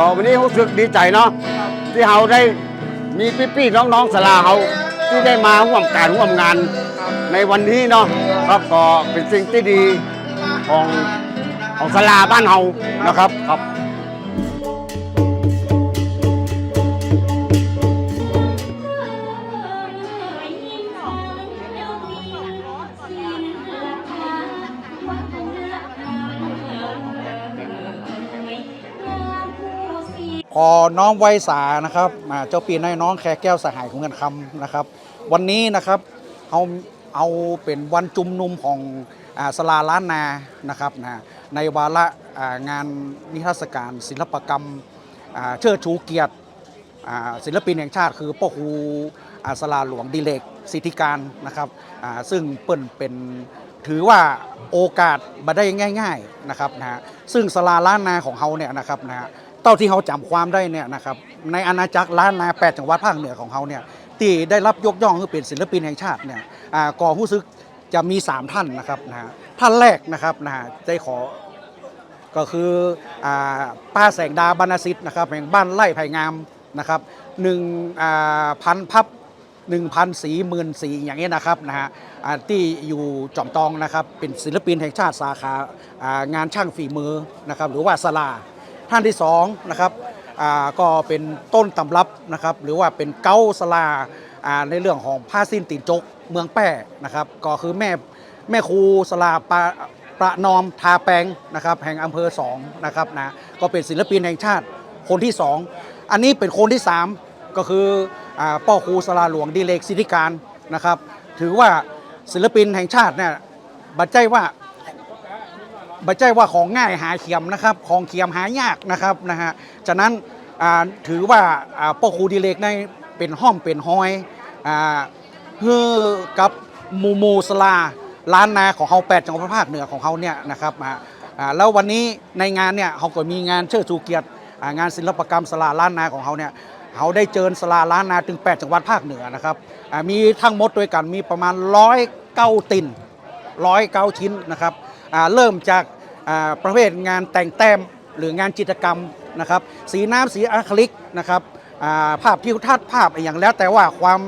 ก็วันนี้รู้สึกดีใจเนาะที่เราได้มีพี่ๆน้องๆสลาเราที่ได้มาร่วมการร่วมงานในวันนี้เนาะครับก็เป็นสิ่งที่ดีของของสลาบ้านเรานะครับครับ อน้อมไวสานะครับเจ้าปีนให้น้องแคแก้วสหายของเงินคำนะครับ วันนี้นะครับเอาเอาเป็นวันจุมนุมของอสลาล้านนานะครับนะในวาระางานนิทรรศการศิลปกรรมเชิดชูเกียรติศิลปินแห่งชาติ คือพ่อครูอาสลาหลวงดิเลกสิทธิการนะครับซึ่งเปิ้นเป็นถือว่าโอกาสมาได้ง่าย ๆนะครับนะฮะซึ่งสลาล้านนาของเขาเนี่ยนะครับนะฮะ เท่าที่เขาจำความได้เนี่ยนะครับในอาณาจักรล้านนาแปดจังหวัดภาคเหนือของเขาเนี่ยที่ได้รับยกย่องคือเป็นศิลปินแห่งชาติเนี่ยก่อผู้ซึกจะมี 3 ท่านนะครับนะฮะท่านแรกนะครับนะฮะใจขอก็คืออป้าแสงดาบรรณสิทธิ์นะครับแห่งบ้านไร่ไผ่งามนะครับหนึ่งพันพับ1,000สีหมื่นสีอย่างเงี้ยนะครับนะฮะที่อยู่จอมตองนะครับเป็นศิลปินแห่งชาติสาขางานช่างฝีมือนะครับหรือว่าสลา ท่านที่สองนะครับอ่าก็เป็นต้นตำรับนะครับหรือว่าเป็นเก้าสลาอ่าในเรื่องของผ้าสิ้นตีนจกเมืองแป้นะครับก็คือแม่แม่ครูสลาปะประนอมทาแปงนะครับแห่งอำเภอสองนะครับนะก็เป็นศิลปินแห่งชาติคนที่สองอันนี้เป็นคนที่สามก็คืออาป้อครูสลาหลวงดีเลกสิทธิการนะครับ ถือว่าศิลปินแห่งชาติเนี่ยบัดใจว่า ไม่ใช่ว่าของง่ายหาเขียมนะครับ ของเขียมหายากนะครับนะฮะฉะนั้นถือว่าอ่าพ่อครูดีเลกในเป็นห้อมเป็นห้อยเฮือกับหมูหมูสลาล้านนาของเขาแปดจังหวัดภาคเหนือของเขาเนี่ยนะครับอ่าแล้ววันนี้ในงานเนี่ยเขาก็มีงานเชิดชูเกียรติงานศิลปกรรมสลาล้านนาของเขาเนี่ยเขาได้เจิญสลาล้านนาถึง 8 จังหวัดภาคเหนือนะครับอ่ามีทั้งหมดด้วยกันมีประมาณร้อยเก้าตินร้อยเก้าชิ้นนะครับอ่าเริ่มจาก ประเภทงานแต่งแต้มหรืองานจิตรกรรมนะครับ สีน้ำสีอะคริลิกนะครับาภาพทิวทัศน์ภาพอย่างแล้วแต่ว่าความ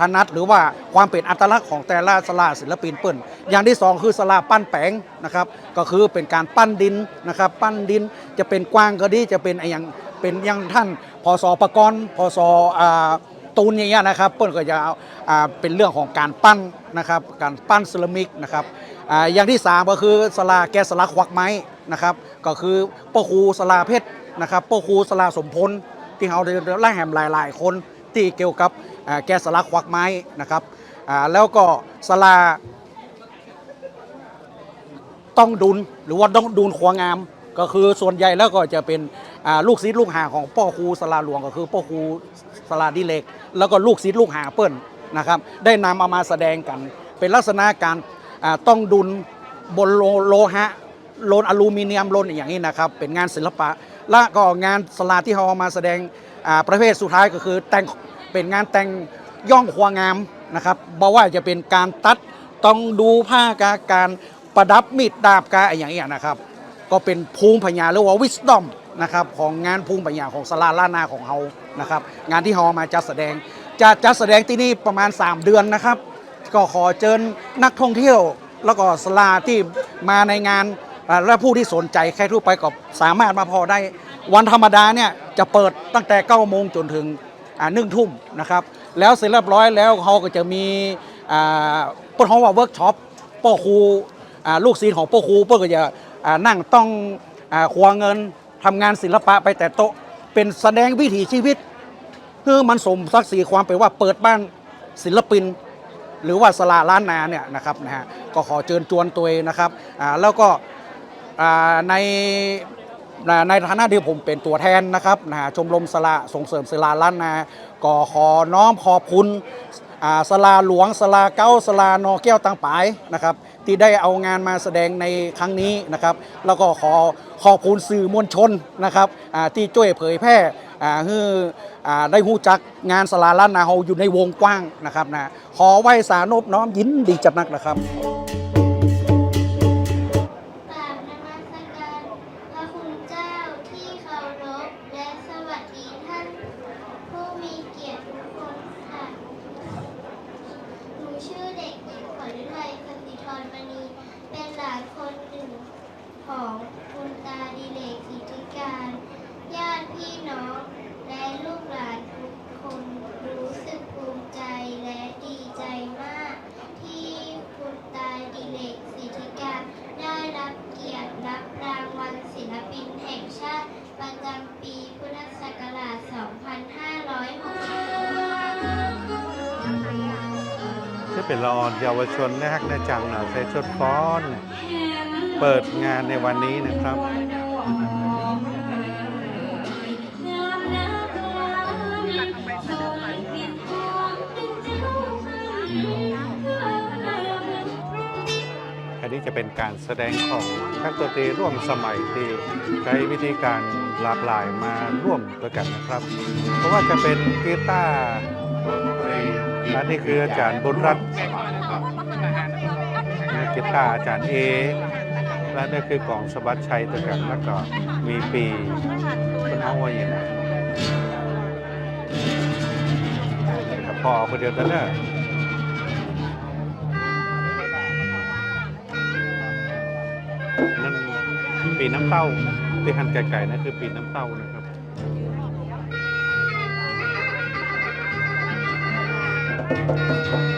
ถนัดหรือว่าความเป็นอัตลักษณ์ของแต่ละสลาศิลปินเปิ้นอย่างที่สองคือสลาปั้นแปงนะครับก็คือเป็นการปั้นดินนะครับปั้นดินจะเป็นกว้างก็ดีจะเป็นอะไรอย่างเป็นอย่างท่านพศประกรณ์พศอ่า ตูนอย่างเงี้ยนะครับเปิ้ลก็จะเอาอ่าเป็นเรื่องของการปั้นนะครับการปั้นเซรามิกนะครับอ่าอย่างที่สามก็คือสลาแกะสลักควักไม้นะครับก็คือป้อครูสลาเพชรนะครับป้อครูสลาสมพลที่เขาได้ไล่แหมหลาย ๆ คนที่เกี่ยวกับอ่าแกะสลักควักไม้นะครับอ่าแล้วก็สลาต้องดุลหรือว่าต้องดุลควงาม ก็คือส่วนใหญ่แล้วก็จะเป็นอ่าลูกศิษย์ลูกหาของพ่อครูสลาหลวงก็คือพ่อครูสลาดิเลก แล้วก็ลูกศิษย์ลูกหาเปิ้ลนะครับได้นำเอามาแสดงกัน เป็นลักษณะการอ่าต้องดุลบนโลโลหะโลนอลูมิเนียมโลนอย่างนี้นะครับเป็นงานศิลปะ และก็งานสลาที่เขาเอามาแสดงอ่าประเภทสุดท้ายก็คือแต่งเป็นงานแต่งย่องควงามนะครับบอกว่าจะเป็นการตัดต้องดูผ้ากาการประดับมีดดาบกาอย่างเงี้ยนะครับ ก็เป็นภูมิปัญญาหรือว่า wisdom นะครับของงานภูมิปัญญาของสลาล้านนาของเรา นะครับ งานที่เราเอมาจัดแสดงจะจัดแสดงที่นี่ประมาณ 3 เดือนนะครับ ก็ขอเชิญนักท่องเที่ยว แล้วก็สลาที่มาในงานและผู้ที่สนใจใครทั่วไปก็สามารถมาพอได้ วันธรรมดาเนี่ยจะเปิดตั้งแต่9โมงจนถึงหนึ่งทุ่มนะครับ แล้วเสร็จเรียบร้อยแล้วเขาก็จะมีอ่าเปิดห้องว่าเวิร์กช็อปป้อครูลูกศิษย์ของป้อครูเพื่อก็จะนั่งต้องอควัวเงินทำงานศิลปะไปแต่โต๊ะเป็นแสดงวิถีชีวิต เพื่อมันสมศักดิ์ศรีความไปนว่าเปิดบ้านศิลปิน หรือว่าสลาล้านนาเนี่ยนะครับนะฮะก็ขอเชิญชวนตัวเองนะครับอ่าแล้วก็อ่าในในฐานะที่ผมเป็นตัวแทนนะครับนะฮะชมรมสลาส่งเสริมสลาล้านนาก็ขอน้อมขอบคุณอ่าสลาหลวงสลาเก้าสลานอแก้วตังปายนะครับที่ได้เอางานมาแสดงในครั้งนี้นะครับ แล้วก็ขอขอบคุณสื่อมวลชนนะครับอ่าที่ช่วยเผยแพร่ อ่าคืออ่าได้หู้จักงานสลาล้านนาเฮาอยู่ในวงกว้างนะครับนะขอไหว้สานบน้อมยินดีจัดนักนะครับ พี่น้องและลูกหลานทุกคนรู้สึกภูมิใจและดีใจมาก ที่คุณตายดิเลกสิทธิการได้รับเกียรติรับรางวัลศิลปินแห่งชาติประจำปีพุทธศักราช 2560จะเป็นละออนเยาวชนนะฮะนะจังหน่ใส่ชุดฟ้อน เปิดงานในวันนี้นะครับ นี้จะเป็นการแสดงของนักดนตรีร่วมสมัยที่ใช้วิธีการหลากหลายมาร่วมด้วยกันนะครับ เพราะว่าจะเป็นกีตาร์และนี่คืออาจารย์บุญรัตน์กีตาร์อาจารย์เอและนี่คือกล่องสบัดชัยตัวกันแล้วก็มีปีคุณเอาไว้อย่างนั้นครับพอคนเดียวกันเนอ ปีน้ำเต้าที่หั่นไก่ๆนั่นคือปีน้ำเต้านะครับโ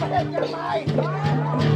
ประเท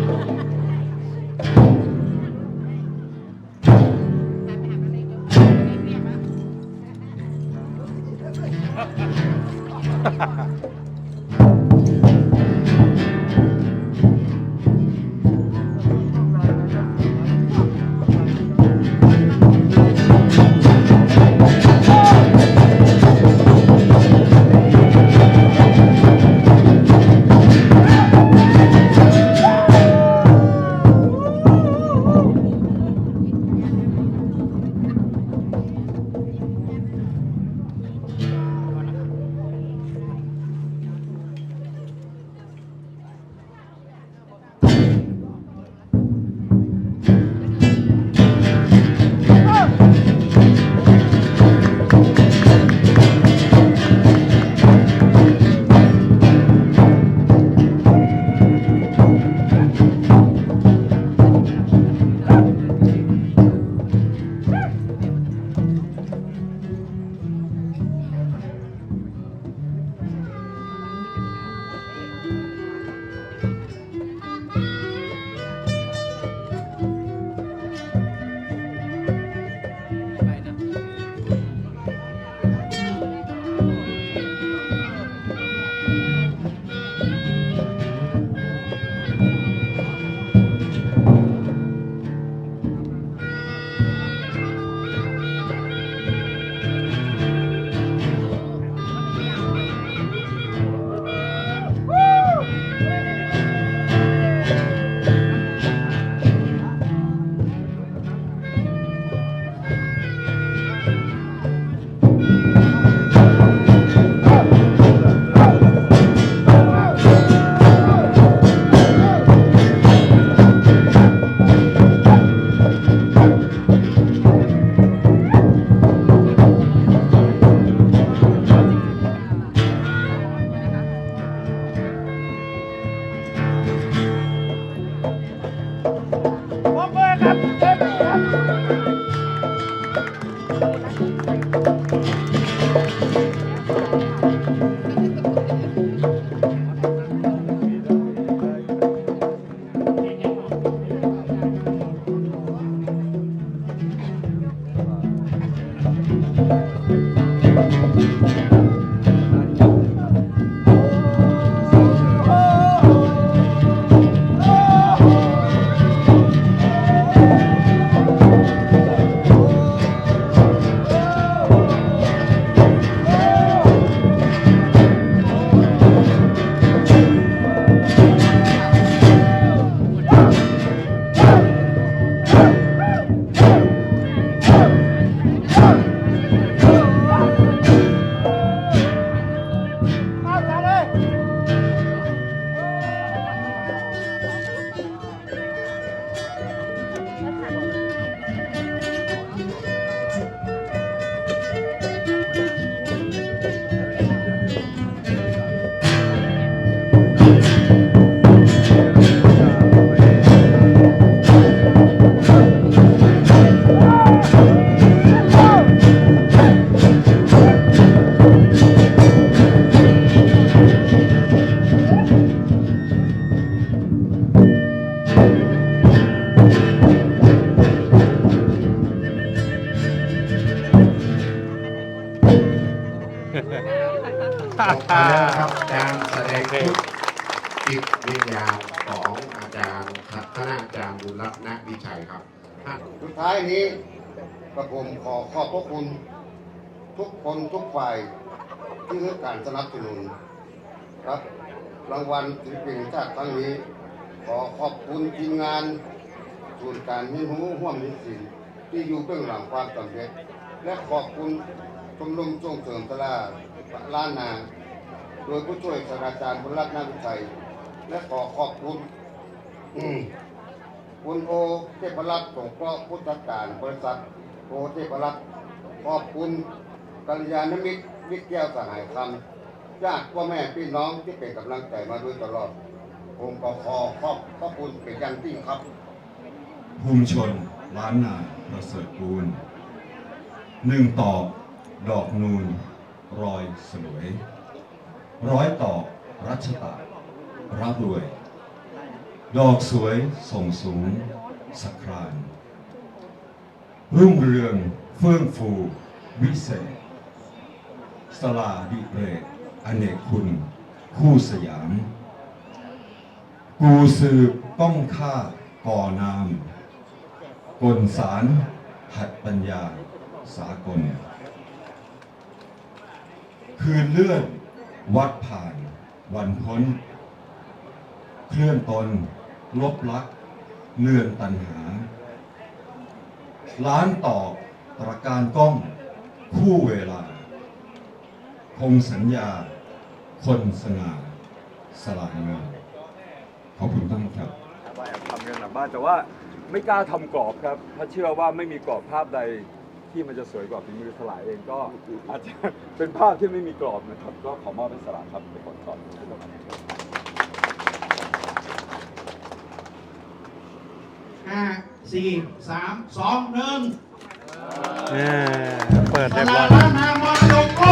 ศเชียงใหม่ดงชุดจิตวิญญาณของอาจารย์คณะอาจารย์บุรัตนวิชัยครับสุดท้ายนี้กระผมขอขอบพระคุณทุกคนทุกฝ่ายที่ให้การสนับสนุนครับรางวัลศิลปินชาติครั้งนี้ ขอขอบคุณทีมงานส่วนการมิหูห่วมนิสินที่อยู่เบื้องหลังความสำเร็จ และขอบคุณชมรมส่งเสริมตลาดล้านนา โดยผู้ช่วยศาสตราจารย์บุญรัตน์นาวิชัย และขอขอบคุณคุณโอเทพรัตน์สงเคราะห์พุทธการบริษัทโอเทพรัตน์ขอบคุณกัลยาณมิตรวิทย์แก้วสหายคำญาติพ่อแม่พี่น้องที่เป็นกำลังใจมาโดยตลอดผมก็ขอขอบพระคุณเป็นอย่างยิ่งครับ ภูมิชนล้านนาประเสริฐปูนหนึ่งตอกดอกนูนรอยสลวย ร้อยตอกรัชตะรับรวย ดอกสวยส่งสูงสักครานรุ่งเรืองเฟื่องฟู วิเศษ สลาดิเรกอเนกคุณ คู่สยาม กูสืบต้องฆ่าก่อนามกลสาร หัดปัญญาสากล คืนเลื่อน วัดผ่าน วันพ้น เคลื่อนตน ลบลัก เลื่อนตันหา ล้านตอกตระการก้อง คู่เวลา คงสัญญา คนสง่าสลายงานขอบคุณท่านครับทำกันหลังบ้านแต่ว่าไม่กล้าทำกรอบครับ เพราะเชื่อว่าไม่มีกรอบภาพใด ที่มันจะสวยกว่าฝีมือสลายเองก็อาจจะเป็นภาพที่ไม่มีกรอบนะครับก็ขอมอบเป็นสลายครับเป็นคนก่อนห้าสี่สามสองหนึ่งเปิดตเรียบร้ลาอดยล้านนามรดกโลก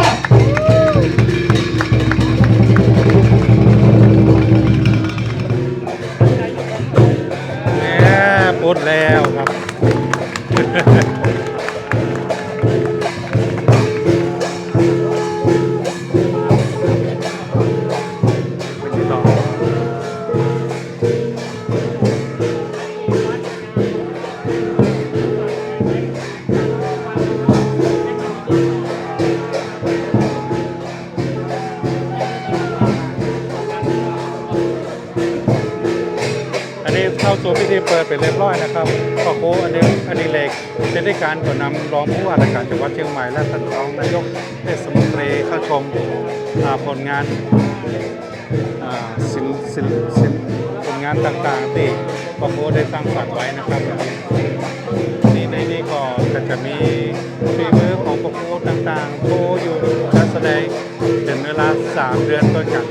เปิดเป็นเรียบร้อยนะครับพ่อโคอันนี้อันนี้เล็กเทศกาลก็นำรองผู้ว่าราชการจังหวัดเชียงใหม่และท่านรองนายกเทศมนตรีเข้าชมอ่าผลงานอ่าศิลป์ศิลป์ศิลผลงานต่างๆที่พ่อโคได้สร้างสรรค์ไว้นะครับนี่ในนี้ก็จะมีฝีมือของพ่อโคต่างๆโชว์อยู่การแสดงเป็นเวลา 3 เดือนด้วยกัน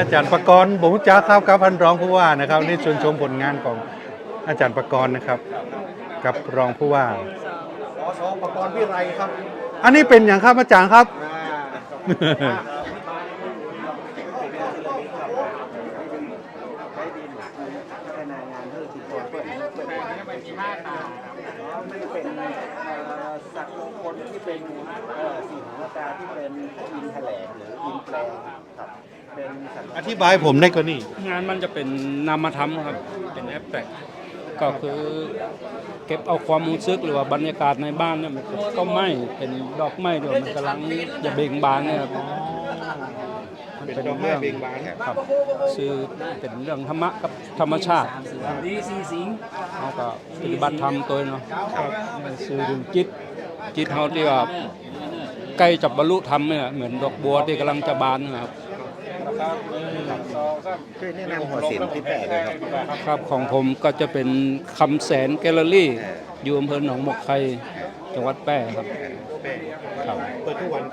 อันนี้อาจารย์ประกรณ์บุญจ้าครับกับพันรองผู้ว่านะครับ นี่ชวนชมผลงานของอาจารย์ประกรณ์นะครับ กับรองผู้ว่าขอสอปกรณ์วิไรครับ อันนี้เป็นอย่างครับอาจารย์ครับไม่เป็นสัตว์มงคลที่เป็นสิ่งของตาที่เป็นอินแถลงหรืออินแปลงครับ เป็นสัตว์ อธิบายผมได้ก็นี่งานมันจะเป็นนามธรรมครับ เป็นแอปแตกก็คือเก็บเอาความรู้สึกหรือว่าบรรยากาศในบ้านเนี่ยมันก็ไม่เป็นดอกไม้ดี๋ยมันกำลังจะเบ่งบานเนี่ยครับเป็นดอกไม้เบ่งบานครับคือเป็นเรื่องธรรมะกับธรรมชาติดีสีสิงเขาก็ปฏิบัติธรรมตัวเนาะครับสื่อถึงจิตจิตเขาที่ว่าใกล้จะบรรลุธรรมเนี่ยเหมือนดอกบัวที่กำลังจะบานนะครับ ช่วยแนะนำหัวศิลป์ที่แปะด้วยครับ ครับของผมก็จะเป็นคำแสนแกลเลอรี่อยู่อำเภอหนองมกไคจังหวัดแพร่ครับ ครับเปิดทุกวัน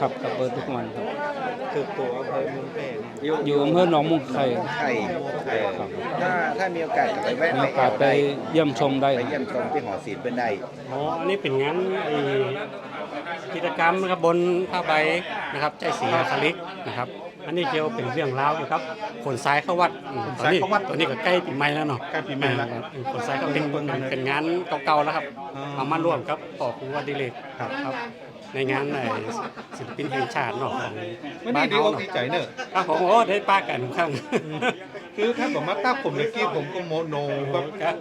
ครับกับเปิดทุกวันครับ คือตัวอำเภอเมืองแพร่อยู่อำเภอหนองมกไคไข่เออถ้าถ้ามีโอกาสก็ไปแวะมีโอกาสไปเยี่ยมชมได้ไปเยี่ยมชมที่หอศิลป์เป็นได้ อ๋ออันนี้เป็นงานไอ้กิจกรรมนะครับบนผ้าใบนะครับใจสีอะคริลิกนะครับ อันนี้เกี่ยวเป็นเรื่องราวเกี่ยวกับขนทรายเข้าวัดอืมตอนนี้ตอนนี้ก็ใกล้ปีใหม่แล้วเนาะใกล้ปีใหม่แล้วอ่าขนทรายเข้าวัดเป็นเป็นงานเก่าๆแล้วครับเอามาร่วมครับต่อครูวัดดิเลกครับครับ ในงานในศิลปินแห่งชาติเนาะของวันนี้ดีอกดีใจเนอะครับผมโอ้ได้ป้ากันข้าง คือถ้าผมมาตับผมเมื่อกี้ผมก็โมโนแบบครับ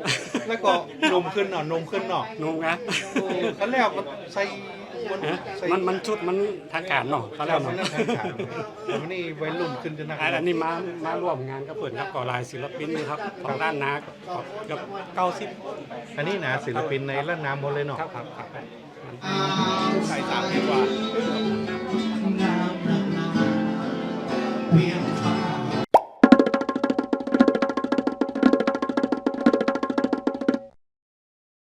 แล้วก็นมขึ้นเนาะนมขึ้นเนาะนุ่มนะเขาแล้วก็ใส่มัน ฮะใส่มันมันชุดมันทางการเนาะเขาแล้แล้ววมันเนาะนั่นทางการแต่วันนี้วัยรุ่นขึ้นจะนักอันอันนี้มามาร่วมงานกับเพื่อนครับก่อลายศิลปินนะครับของด้านนาเกือบเก้าสิบอันนี้นะศิลปินในล้านน้ำหมดเลยเนาะครับครับครับใส่สามดีกว่า